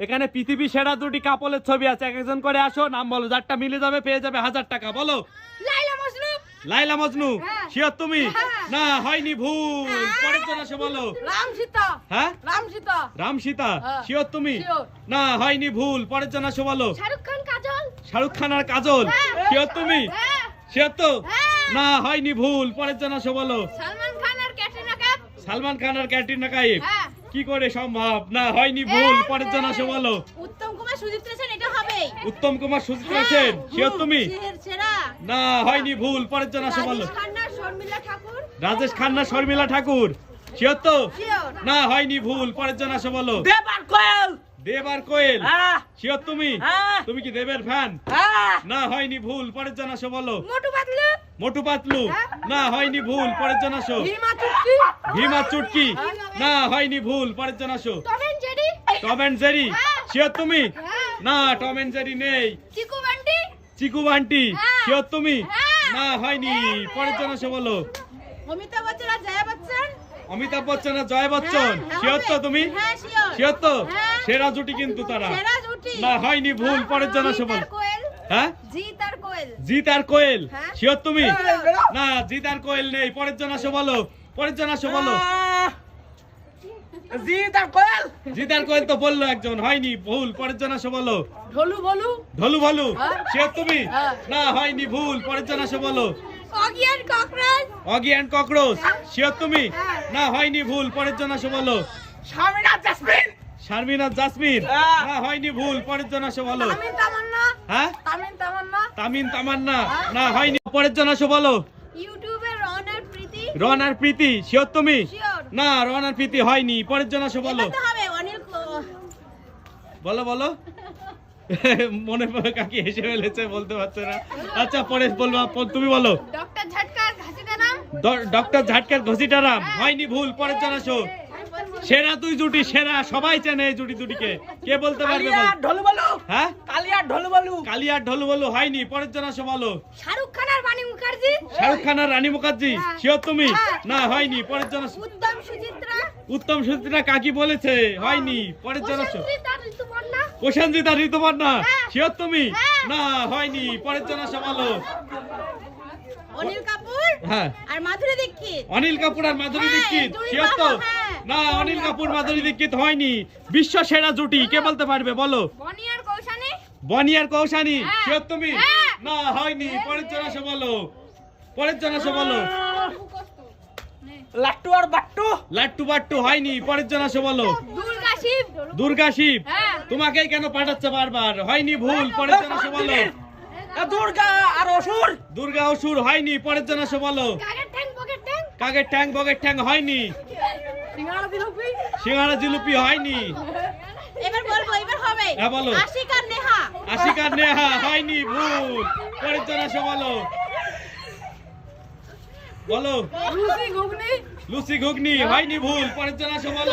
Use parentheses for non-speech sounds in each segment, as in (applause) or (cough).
এখানে পৃথিবী সেরা দুটি কাপলের ছবি আছে। এক একজন করে আসো নাম বলো যারটা মিলে যাবে পেয়ে যাবে হাজার টাকা বলো। লাইলা মজনু। হ্যাঁ। শিওর তুমি? হ্যাঁ। না হয়নি ভুল। পরের জন আসো বলো। রাম সীতা হ্যাঁ? রাম সীতা রাম সীতা হ্যাঁ। শিওর তুমি? না হয়নি ভুল। পরের জন আসো বলো। শাহরুখ খান কাজল। শাহরুখ খান আর কাজল। শিওর তুমি? শিওর তো। না হয়নি ভুল। পরের জন আসো বলো। সালমান খান আর ক্যাটরিনা কাইফ সালমান খান আর ক্যাটরিনা কাইফ কি করে সম্ভব? না হয়নি ভুল পরের জন আসো বলো। উত্তম কুমার সুজিত সেন এটা হবেই। উত্তম কুমার সুচিত্রা সেন শিওর তুমি? না হয়নি ভুল পরের জন আসো বলো। রাজেশ খান্না শর্মিলা ঠাকুর। রাজেশ খান্না শর্মিলা ঠাকুর। শিওর তো? না হয়নি ভুল পরের জন আসো বলো। দেবার কোয়েল! দেব আর কোয়েল। হ্যাঁ শিওর তুমি? হ্যাঁ তুমি কি দেবের ফ্যান? না হয়নি ভুল পরের জন আসো বলো। মোটু পাতলু। না হয়নি ভুল পরের জন আসো। ভীমা চুটকি। না হয়নি ভুল পরের জন আসো। Tom and Jerry. Tom and Jerry. হ্যাঁ। শিওর তুমি? হ্যাঁ। না টম অ্যান্ড জেরি নেই। চিকু বান্টি। চিকু হ্যাঁ। শিওর তুমি। না হয়নি পরের জন আসো বলো। অমিতাভ বচ্চন আর জয়া বচ্চন। অমিতাভ বচ্চন আর জয় বচ্চন। হ্যাঁ, শিওর তো তুমি? হ্যাঁ শিওর শিওর তো? হ্যাঁ। সেরা জুটি কিন্তু তারা। সেরা জুটি। না হয়নি ভুল পরের জন আসো জিৎ বলো। আর কোয়েল। হ্যাঁ? জিৎ আর কোয়েল। জিত আর কোয়েল। হ্যাঁ। শিওর তুমি? হ্যাঁ। না জিত আর কোয়েল নেই। পরের জন আসো বলো। পরের জন আসো বলো। আহ, জি তার কোয়েল? জিত আর কোয়েল তো বলল একজন। হয়নি ভুল পরের জন আসো বলো। ঢোলু বলু। ঢলু ভালু হ্যাঁ। শিওর তুমি? হ্যাঁ। না হয়নি ভুল পরের জন আসো বলো। Cockroach Oggy and cockroach sure তুমি? হ্যাঁ। না হয়নি ভুল পরের জন আসো বলো। জাসমিন? শারমিন জাসমিন? হ্যাঁ। না হয়নি ভুল পরের জন আসো বলো। তামিন তামান্না? হ্যাঁ? তামিন তামান্না? তামিন তামান্না? না হয়নি পরের জন আসো বলো। ইউটিউবে রন আর প্রীতি? রন আর প্রীতি শিওর তুমি? না রন আর প্রীতি হয়নি পরের জন আসো বলো। বলো বলো। (laughs) মনে পড়ে কাকি হেসে ফেলেছে বলতে পারছে না। আচ্ছা পরে বলব তুমি বলো ডক্টর ঝটকার ঘাসিদা নাম ড- ডক্টর ঝাটকার ঘসিটারাম হয়নি ভুল পরের জন আসো। সেরা দুই জুটি সেরা সবাই চেনে এই জুটি দুটিকে। কে বলতে পারবে বল? ঢোল বলু হ্যাঁ? কালিয়া ঢোল বলু কালিয়ার ঢোল বলো হয়নি পরের জন আসো বলো। শাহরুখ খান আর বাণী মুখার্জি? শাহরুখ খান আর রানী মুখার্জি? হ্যাঁ। শিওর তুমি? হ্যাঁ। না হয়নি পরের জন আসো। উত্তম সুচিত্রা? উত্তম সুচিত্রা কাকি বলেছে হয়নি পরের জন আসো। প্রসেনজিৎ আর ঋতুপর্ণা? হ্যাঁ। শিওর তুমি? হ্যাঁ। না হয়নি পরের জন আসো বলো। অনিল কাপুর হ্যাঁ। আর মাধুরী দীক্ষিত। অনিল কাপুর আর মাধুরী হ্যাঁ, দীক্ষিত তো হ্যাঁ। না অনিল কাপুর মাধুরী দীক্ষিত হয়নি। বিশ্ব সেরা জুটি কে বলতে পারবে বলো? বনি আর কৌশানী? বনি আর কৌশানী। শিওর তুমি? হ্যাঁ। না হয়নি। পরের জন আসো বলো। পরের জন আসো বলো। লাট্টু আর বাট্টু? লাট্টু বাট্টু হয়নি। পরের জন আসো বলো। দুর্গা শিব। দুর্গা শিব। তোমাকেই কেন পাঠাচ্ছে বারবার? হয়নি ভুল। পরের জন আসো বলো। দুর্গা আর অসুর? দুর্গা অসুর হয়নি পরের জন বলো। কাকের ট্যাং বগের ট্যাং হয়নি। সিঙ্গারা জিলুপি? হয়নি। এবার বলব এবার হবে। হ্যাঁ, বলো। আশিক নেহা। আশিকার নেহা হয়নি ভুল পরের জন বলো। বলো। লুচি ঘুগনি? লুচি ঘুগনি হয়নি ভুল। পরের জন আসো বলো।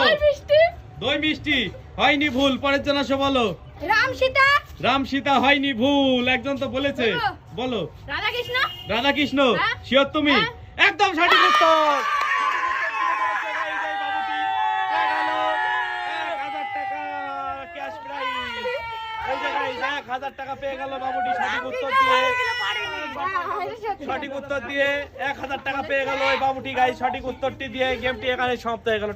দই মিষ্টি? হয়নি ভুল। পরের জন আসো বলো। রাম সীতা? রাম সীতা হয়নি ভুল একজন তো বলেছে। বলো। রাধা কৃষ্ণ? রাধা কৃষ্ণ হ্যাঁ? শিওর তুমি? হ্যাঁ। একদম সঠিক উত্তর। হাজার টাকা পেয়ে গেল বাবুটি সঠিক উত্তর দিয়ে সঠিক উত্তর দিয়ে এক হাজার টাকা পেয়ে গেল। ওই বাবুটি গাই সঠিক উত্তরটি দিয়ে গেমটি এখানে সমাপ্ত হয়ে গেল।